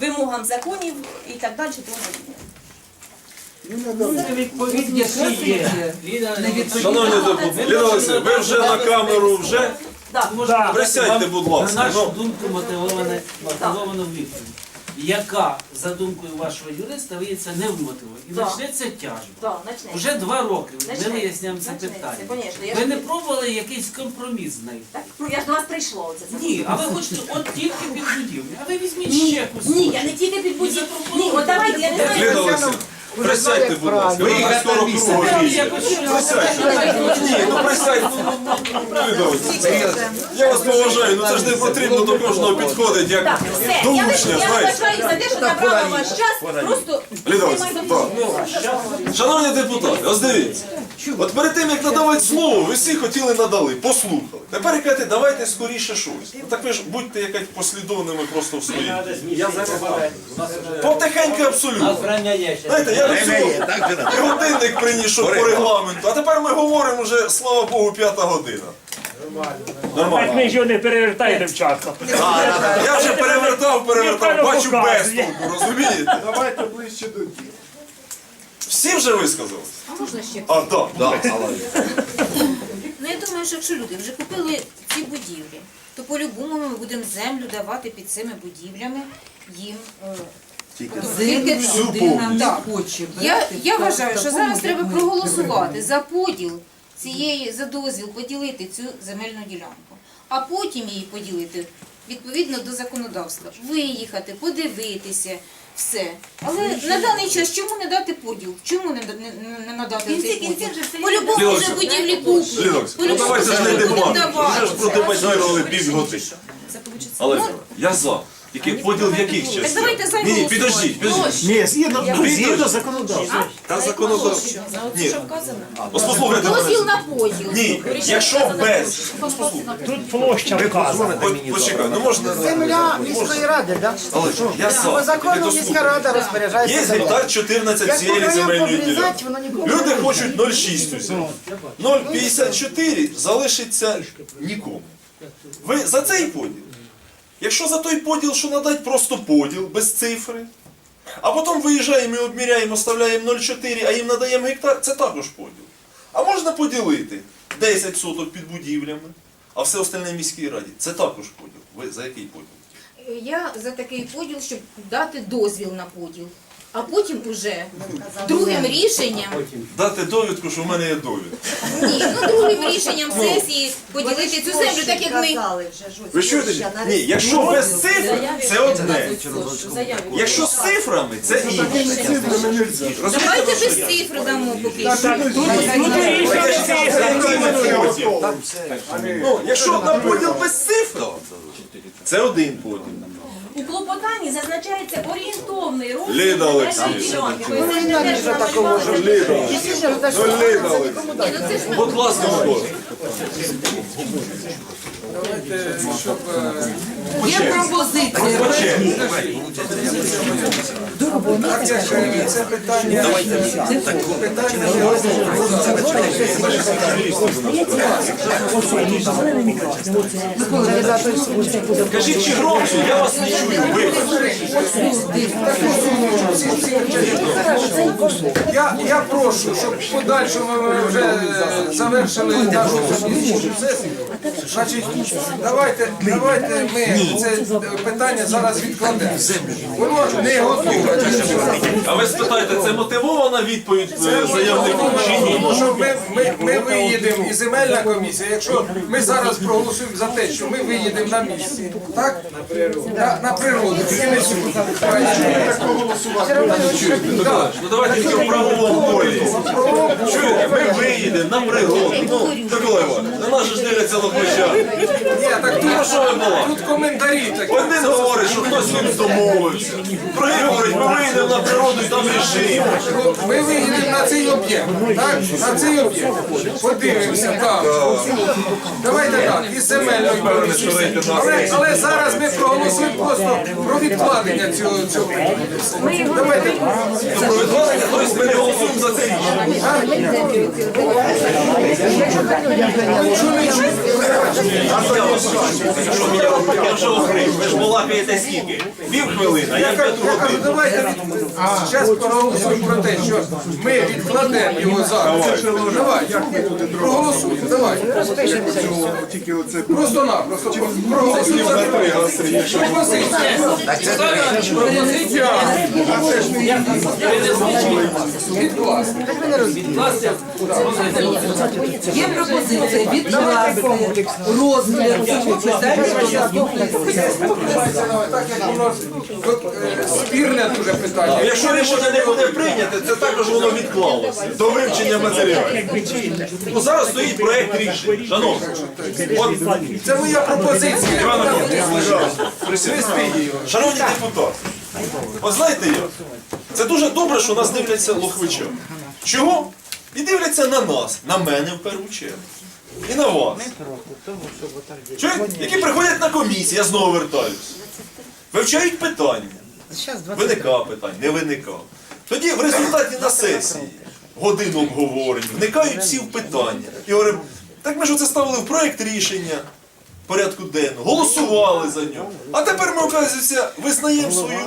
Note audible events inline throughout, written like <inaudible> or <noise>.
вимогам законів і так далі. Тому подібне. Невідповідність. Шановні депутати, Ліна Олексійовна, ви вже на камеру вже Да. присядьте, будь На нашу Ну, думку мотивоване мотивовану відповідь. Яка, за думкою вашого юриста, виявиться невмотивою. І Да. почнеться тяжба. Да, начнеться. Уже два роки ми Начнеться. виясняємо це Начнеться, питання. конечно. Я Ви ж- не пробували якийсь компроміс знайти? Так, ну я ж до вас прийшла оце. це Ні, а ви хочете от тільки під будівлю. А ви візьміть ще кусок. Ні, я не тільки під будівлю. Ні, от давайте, я не знаю. Олексійовна, присядьте, будь ласка. Ви скоро кругом Якось щось Ні, ну присядьте. Ліна Я вас поважаю, ну це ж не потрібно до кожного підходити, як все, до я, учня, я знаєте. вибачаю за те, що забрала ваш час, просто Лідовець, так. Шановні депутати, ось дивіться. От перед тим, як надавати слово, ви всі хотіли надали, послухали. Тепер кажете, давайте скоріше щось. Ну так ви ж будьте якось послідовними просто в своїй. Потихеньку абсолютно. Знаєте, я до цього і годинник приніс, щоб по регламенту. А тепер ми говоримо вже, слава Богу, п'ята година. Нормально. Так ви ж його не перевертаєте вчасно. Я вже перевертав, перевертав, бачу без толку, розумієте? Давайте ближче до дітей. Всі вже висказали? А можна ще? А, так. Ну я думаю, що якщо люди вже купили ці будівлі, то по-любому ми будемо землю давати під цими будівлями їм. е, Тільки людина не хоче. Я, я вважаю, що зараз треба проголосувати за поділ цієї, за дозвіл поділити цю земельну ділянку, а потім її поділити відповідно до законодавства. Виїхати, подивитися, все. Але на даний час чому не дати поділ? Чому не, не, не надати кінці цей поділ? же все По-любому вже будівлі куплені. Ліна ну По-любому давайте ж не вже будемо дебати. Вже ж продебатували півгодини. Це вийде. Я за. Тільки поділ в яких Так частях? давайте Ні, займемо ні, підождіть, підождіть. Ні, згідно, згідно законодавства. Та законодавство. Ні, ось послухайте Дозвіл на поділ. Ні, якщо без... Тут площа вказана. Почекай, ну можна... Земля міської ради, так? Але я По за. закону міська рада розпоряджається. Є гектар 14 Як цієї земельної ділянки. воно нікому Люди хочуть 0,6 взяти. 0,54 залишиться нікому. Ви за цей поділ? Якщо за той поділ, що надать просто поділ без цифри, а потім виїжджаємо і обміряємо, оставляємо 0,4, а їм надаємо гектар, це також поділ. А можна поділити 10 соток під будівлями, а все остальне міській раді. Це також поділ. Ви за який поділ? Я за такий поділ, щоб дати дозвіл на поділ. А потім уже другим рішенням, Дати довідку, що в мене є довідка. ні, ну другим рішенням сесії поділити цю землю, так як ми. Ви чуєте? Ні, якщо без цифр, це одне. Якщо з цифрами, це інше. Давайте без цифр дамо поки що. Ну, якщо на поділ без цифр, це один поділ. У клопотанні зазначається орієнтовний розмір Ліда Олексіївна. не те, що намалювали. Ну, Будь ласка, Микола. Є пропозиція. Це питання. Кажіть чи громче, я вас не чую. Я, я прошу, щоб в подальшому ми вже завершили нашу сесію. Значить, давайте, давайте ми це питання зараз відкладемо. Воно не готове. А ви спитаєте, це мотивована відповідь е, заявнику чи ні? Тому що ми, ми, ми виїдемо і земельна комісія, якщо ми зараз проголосуємо за те, що ми виїдемо на місці, так? На, на природу. Ми сьогодні Так. Ну давайте тільки в правовому полі. Чуєте, ми виїдемо на природу. Ну, Микола Іванович, же ж дивляться лохмача. Ні, так Ну що ви була? тут коментарі такі. Один говорить, що хтось з ним домовився. Другий говорить, ми виїдемо на природу і там рішимо. Ми виїдемо на цей об'єкт, так? На цей об'єкт. Подивимося, так. Давайте так, і земельної. Але, але зараз ми проголосуємо просто про відкладення цього цього. Давайте. Про відкладення, тобто ми не голосуємо за це рішення. Я не бачу, Ви ж балакаєте скільки? Пів зараз проголосуємо про те, що ми відкладемо його зараз. Давай, проголосуємо, давай. Просто на, просто проголосуємо за пропозицію. Пропозиція. Відкласти. Є пропозиція відкласти розгляд Так як у нас е, спірне дуже питання. Якщо рішення не буде прийнято, це також воно відклалося до вивчення матеріалів. Ну, зараз стоїть проєкт рішення. Шановні, от, Це моя пропозиція. Іван Шановні депутати, от знаєте як? Це дуже добре, що нас дивляться лохвича. Чого? І дивляться на нас, на мене в першу чергу. І на вас. Чуєте? Які приходять на комісії, я знову вертаюсь. Вивчають питання. Виникав питань, не виникав. Тоді в результаті на сесії годину обговорень, вникають всі в питання. І говоримо, так ми ж оце ставили в проєкт рішення порядку денного, голосували за нього. А тепер ми, оказується, визнаємо свою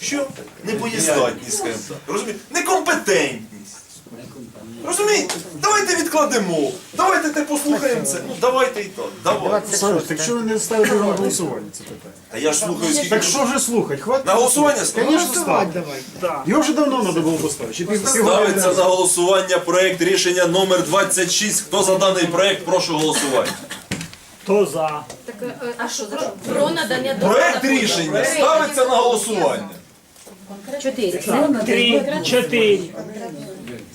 що? Непоєздатність, скажімо так. Розумієте? Некомпетентність. Розумієте? Давайте відкладемо. Давайте те послухаємо це. Ну давайте і так. Давайте. Саш, так що ви не ставите на голосування це питання? Та я ж слухаю скільки. Так що вже слухать? Хватить? На голосування ставимо? Звісно, ставте. Його вже давно треба було поставити. Чи Ставиться на голосування проект рішення номер 26. Хто за даний проект, прошу голосувати. Хто за? Так, а що Про надання Проект рішення ставиться на голосування. Три, чотири.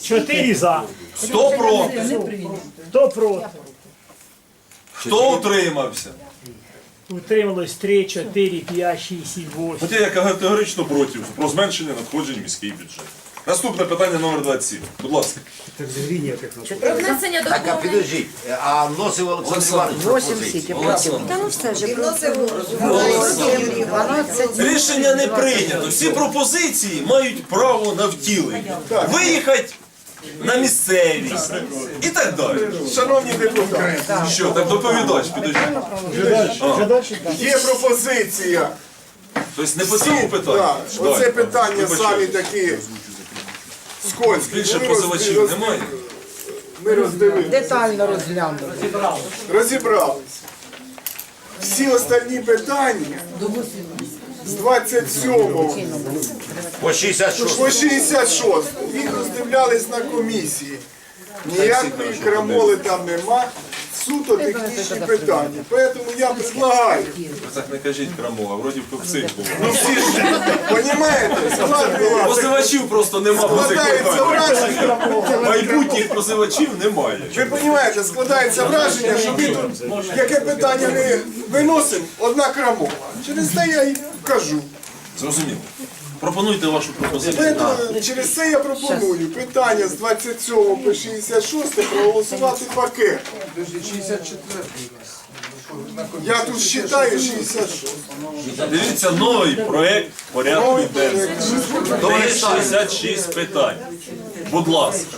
Чотири за. Хто проти? Хто проти? Хто утримався? Утрималось три, чотири, п'ять, шість, сім, восьм. Хоча я категорично проти про зменшення надходжень в міський бюджет. Наступне питання номер 27. Будь ласка. Так взагалі ніяких. Про внесення Так, а підождіть, а вносив Олександр Іванович пропозицію. Рішення не прийнято. Всі пропозиції мають право на втілення. Виїхати на місцевість і так далі. Шановні депутати, Що, так доповідач, підожди. Є пропозиція. Тобто не по цьому питанню? Так, оце питання самі такі скользкі. Більше позивачів немає? Ми роздивилися, Детально розглянули. розібралися. Всі остальні питання з 27 По 66. по 66 їх роздивлялись на комісії. Ніякої крамоли там нема. Суто технічні питання. Тому я предлагаю. Ви так не кажіть крамова, вроді б цих було. Ну всі ж, понімаєте, складно. Позивачів просто нема по цих Складається питаннях. враження. Майбутніх позивачів немає. Ви розумієте, складається враження, що ми тут яке питання не виносимо, одна крамова. Через це я і кажу. Зрозуміло. Пропонуйте вашу пропозицію. Через це я пропоную питання з 27 по 66 проголосувати пакет. 64 Я тут вважаю 66. Дивіться новий проект порядку денного. До 66 питань. Будь ласка.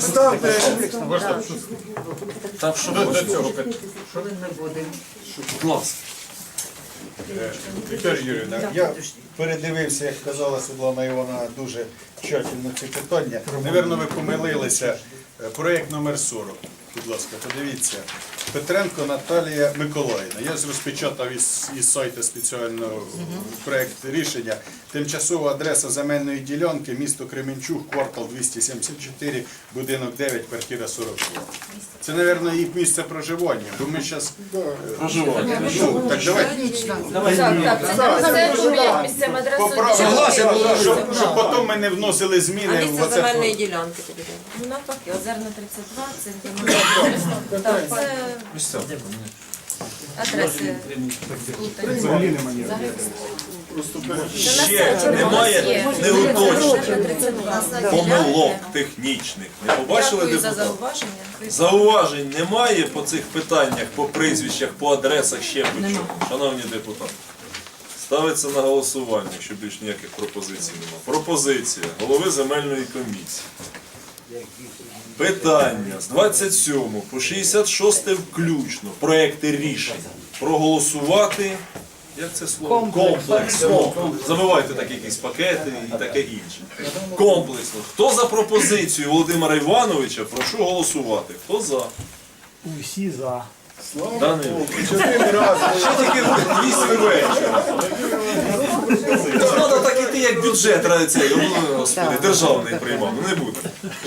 Ставте Так що до цього Будь ласка. Вікторія Юрійовна, я передивився, як казала Світлана Івана, дуже тщательно ці питання. Навірно, ви помилилися. Е, Проєкт номер 40. Будь ласка, подивіться. Петренко Наталія Миколаївна. Я розпечатав із, із сайту спеціально проєкт рішення. Тимчасова адреса земельної ділянки, місто Кременчук, квартал 274, будинок 9, квартира 42. Це, мабуть, їх місце проживання, бо ми зараз... Проживання. Ну, так давайте. Це як місцева адреса. Согласен, Щоб, щоб потім ми не вносили зміни в оце. про- ділянки тобі. Ну навпаки, озерна 32, <coughs> це де Так, це Місця. адреси. Взагалі нема ніякого. Ще немає неуточнень, 32. помилок технічних. Не побачили Дякую за депутати? зауваження. Зауважень немає по цих питаннях, по прізвищах, по адресах, ще по чому. Шановні депутати, ставиться на голосування, якщо більш ніяких пропозицій немає. Пропозиція голови земельної комісії питання з 27 по 66 включно проекти рішень проголосувати. Як це слово? Комплексно. Забивайте так якісь пакети і таке інше. Комплексно. Хто за пропозицію Володимира Івановича, прошу голосувати. Хто за? Усі за. Данило. Чотири рази. Ще тільки вісім вечора. Треба так іти, як бюджет ради цей, господи, державний приймав, ну не буде.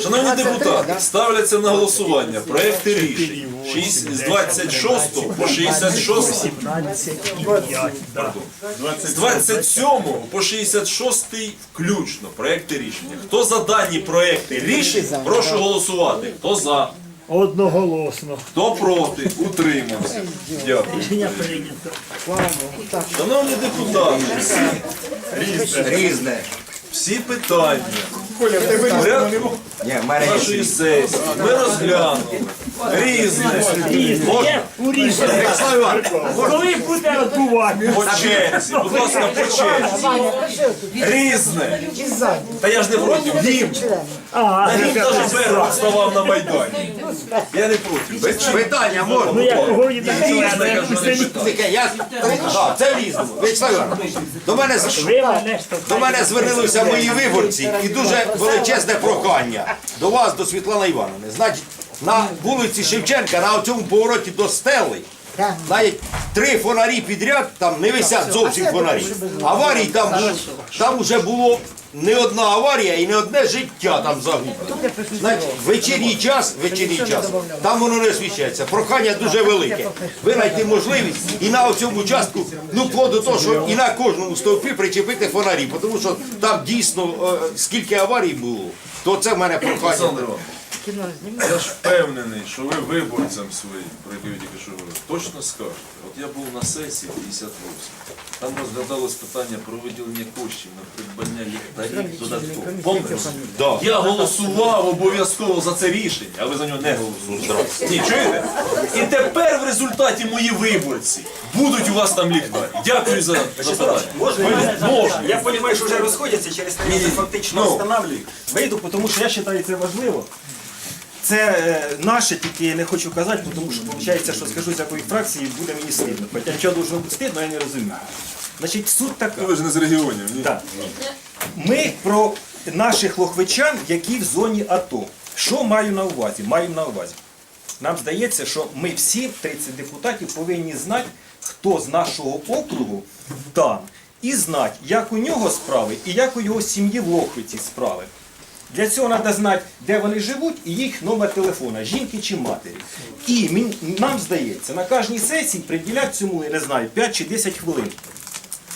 Шановні депутати, ставляться на голосування проекти рішень з 26 по 66 17 і 5. Да. з 27 по 66 включно проекти рішення. Хто за дані проекти рішень, прошу голосувати. Хто за, Одноголосно. хто проти, утримався. Дякую. Рішення прийнято. Шановні депутати, Різне. Різне. всі питання Коля, в тебе нашої сесії ми розглянули. Різне. Різне. У різне. Коли буде відбувати? По черзі, будь ласка, по черзі. Різне. Та я ж не проти. Гімн. А, На гімн навіть Берг ставав на Майдані. Я не проти. Питання можна? ну так Різне, кажу, не Таке, я... Да, це в різному. Вячеслав Іванович, до мене, з- Ви мене до мене звернулися мої виборці і дуже величезне прохання до вас, до Світлани Івановни. Значить, на вулиці Шевченка, на цьому повороті до стели, навіть три фонарі підряд, там не висять зовсім фонарі. Аварій там, там вже було не одна аварія і не одне життя там загублено. Значить, вечірній час, вечірній час, там воно не освіщається. Прохання дуже велике. Ви знайти можливість і на цьому участку, ну вплоть до того, що і на кожному стовпі причепити фонарі, тому що там дійсно е, скільки аварій було, то це в мене прохання. Олександр Іванович, я ж впевнений, що ви виборцям своїм, про які ви тільки що говорили, точно скажете. От я був на сесії 58. Там розглядалось питання про виділення коштів на придбання ліхтарів додатково. Пам'ятаєте? Я голосував обов'язково за це рішення, а ви за нього не голосували. Ні, чуєте? І тепер в результаті мої виборці будуть у вас там ліхтарі. Дякую за запитання. Можна? Можна. Я понимаю, что уже расходятся, через три Ні, фактично ну. встановлюю. Вийду, тому що я вважаю це важливо. Це е, наше, тільки я не хочу казати, тому що виходить, що скажу з якої фракції, буде мені стидно. Хоча нічого должно бути стидно, я не розумію. Значить, суть така. Ви ж не з регіонів, ні? Так. Ми про наших лохвичан, які в зоні АТО. Що маю на увазі? Маю на увазі. Нам здається, що ми всі, 30 депутатів, повинні знати, хто з нашого округу там, і знати, як у нього справи і як у його сім'ї в Лохвиці справи. Для цього треба знати, де вони живуть і їх номер телефона, жінки чи матері. І нам здається, на кожній сесії приділяти цьому, я не знаю, 5 чи 10 хвилин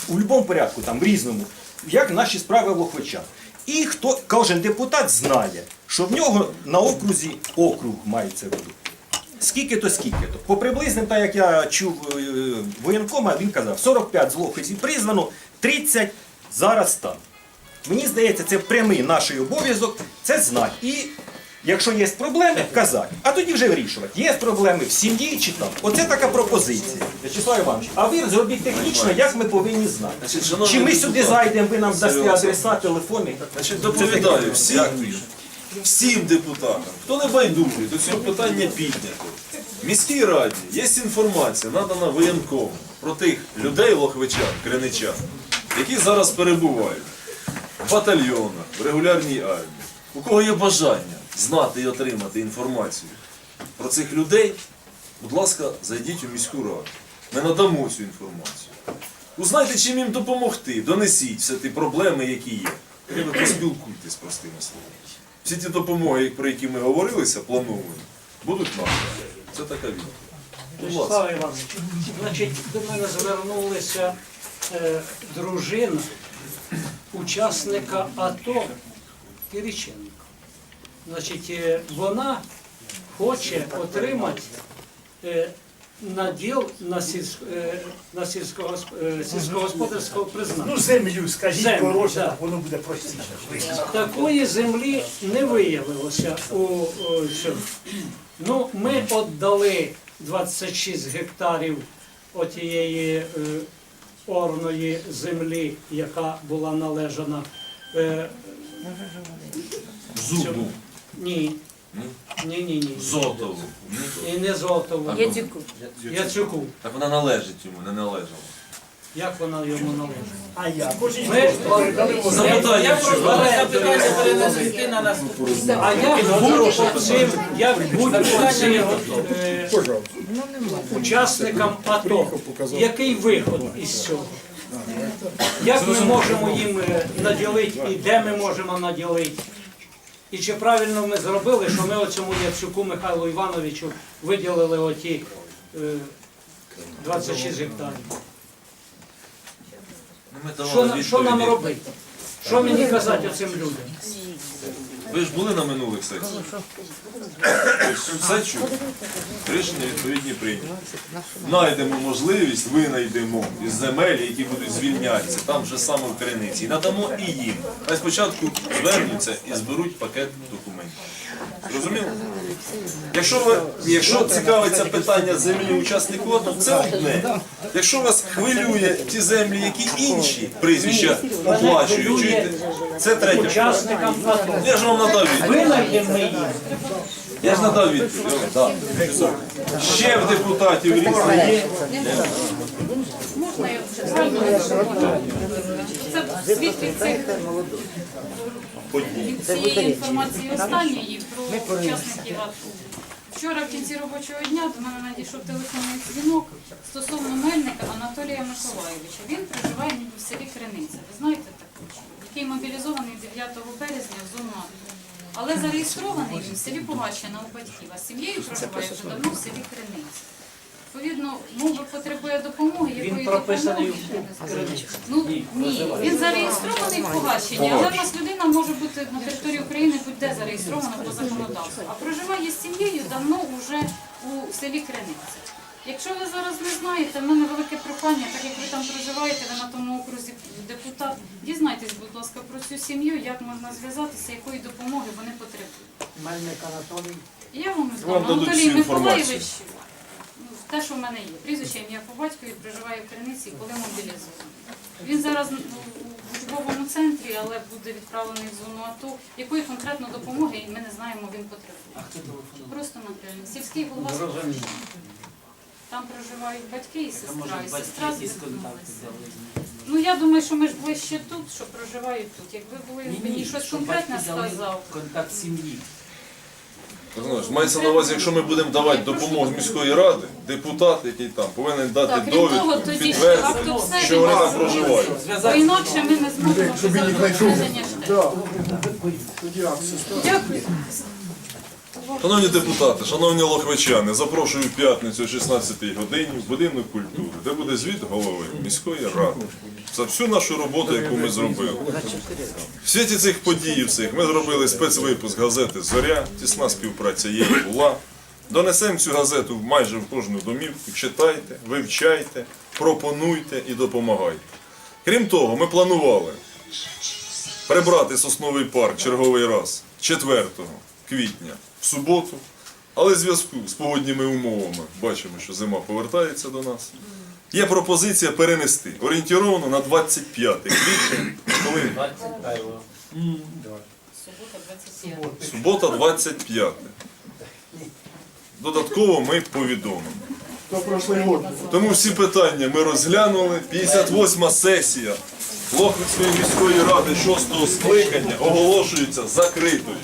у будь-якому порядку, там, в різному, як наші справи в Лохвичах. І хто, кожен депутат знає, що в нього на окрузі округ мається в виду. Скільки то, скільки то. По приблизним, так як я чув е, воєнкома, він казав, 45 з Лохвиці призвано, 30 зараз там. Мені здається, це прямий наш обов'язок, це знати. І якщо є проблеми, казати. А тоді вже вирішувати. Є проблеми в сім'ї чи там. Оце така пропозиція. Вячеслав Іванович, а ви зробіть технічно, як ми повинні знати. Чи ми сюди зайдемо, ви нам дасте адреса, телефони? Значить, доповідаю всім, всім депутатам, хто не байдужий, до цього питання піднято. В міській раді є інформація, надана воєнкому про тих людей лохвичан, криничан, які зараз перебувають батальйонах, в регулярній армії. У кого є бажання знати і отримати інформацію про цих людей, будь ласка, зайдіть у міську раду. Ми надамо цю інформацію. Узнайте, чим їм допомогти, донесіть все ті проблеми, які є. Ви поспілкуйтесь простими словами. Всі ті допомоги, про які ми говорилися, плановані, будуть надані. Це така відповідь. Вячеслав Іванович, значить, до мене звернулися е, дружина учасника АТО Кириченко. Значить, е, вона хоче отримати е, наділ на, сільсь, е, на сільськогосп- сільськогосподарського призначення. Ну, землю, скажіть, Землю, коротше, да. воно буде простіше. Такої землі не виявилося у, у цьому. Ну, ми віддали 26 гектарів отієї орної землі, яка була належана е, Зубу. Ні. Ні, ні, ні. Зотову. І не Зотову, Яцюку. Яцюку. Так вона належить йому, не належала. Як вона йому належить? А я. Ми, Запитання, я прошу перенести на наступну. а як бути цим, як бути цим е, учасникам АТО? Який виход із цього? Як ми можемо їм е, наділити і де ми можемо наділити? І чи правильно ми зробили, що ми оцьому Яцюку Михайлу Івановичу виділили оті е, 26 гектарів? Що, на- що нам робити? Що мені казати цим людям? Ви ж були на минулих сесіях? Все чули? Рішення відповідні прийняті. Знайдемо можливість, винайдемо із земель, які будуть звільнятися, там вже саме в Криниці. І надамо і їм. Хай спочатку звернуться і зберуть пакет документів. Зрозуміло? Якщо ви, якщо цікавиться питання землі учаснику АТО, це одне. Якщо вас хвилює ті землі, які інші прізвища оплачують, чуєте? Це третє. питання. Я ж вам надав відповідь. Я ж надав відповідь. Да. Ще в депутатів різні є. Можна я це світлі цих від цієї інформації останньої про учасників АТО. Вчора в кінці робочого дня до мене надійшов телефонний дзвінок стосовно мельника Анатолія Миколаєвича. Він проживає ніби в селі Криниця. Ви знаєте який мобілізований 9 березня в зону Але зареєстрований він в селі Погащина у батьків, а з сім'єю проживає вже давно в селі Криниця. Відповідно, мова потребує допомоги, якої допомоги? Ну ні, він зареєстрований в Погащині, але в нас людина може бути на території України будь-де зареєстрована по законодавству. А проживає з сім'єю давно вже у селі Криниця. Якщо ви зараз не знаєте, в мене велике прохання, так як ви там проживаєте, ви на тому окрузі депутат, дізнайтесь, будь ласка, про цю сім'ю, як можна зв'язатися, якої допомоги вони потребують. Мельник Анатолій. Я вам Вам знаю, дадуть Анатолій інформацію. Миколаєвич, ну, те, що в мене є. Прізвище ім'я по батькові проживає в Криниці, коли мобілізований. Він зараз ну, у учбовому центрі, але буде відправлений в зону АТО. Якої конкретно допомоги ми не знаємо, він потребує. А хто телефонував? Просто напряму. Сільський голова Зрозуміло. Там проживають батьки і сестра, і батьки сестра звернулася. взяли? Ну я думаю, що ми ж ближче тут, що проживають тут. Якби були Ні, мені ні, щось щоб конкретне батьки взяли сказав. Контакт сім'ї. Знаєш, мається на увазі, якщо ми будемо давати допомогу з міської ради, депутат, який там, повинен дати Так, крім того, довідку, тоді підтвердити, що вони там проживають. Бо інакше ми не зможемо. Дякую. Шановні депутати, шановні лохвичани, запрошую п'ятницю о 16 годині в будинок культури, де буде звіт голови міської ради за всю нашу роботу, яку ми зробили. В світі цих подій цих ми зробили спецвипуск газети Зоря, тісна співпраця є і була. Донесемо цю газету майже в кожну домівку. Читайте, вивчайте, пропонуйте і допомагайте. Крім того, ми планували прибрати сосновий парк черговий раз 4 квітня в суботу, але в зв'язку з погодніми умовами бачимо, що зима повертається до нас. Є пропозиція перенести орієнтировано на 25 квітня, коли 25. Субота 25. Додатково ми повідомимо. То прошлий год. Тому всі питання ми розглянули. 58 сесія Лохвицької міської ради 6 скликання оголошується закритою.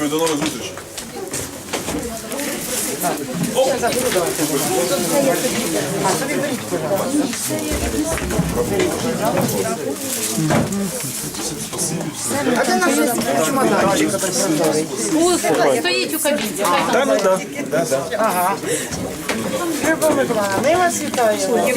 Дякую, до нових зустрічей. А де наш чемоданчик прозорий? Стоїть у кабінці. Да, ну да, да, да. Ага. Любов Миколаївна, ми вас вітаємо.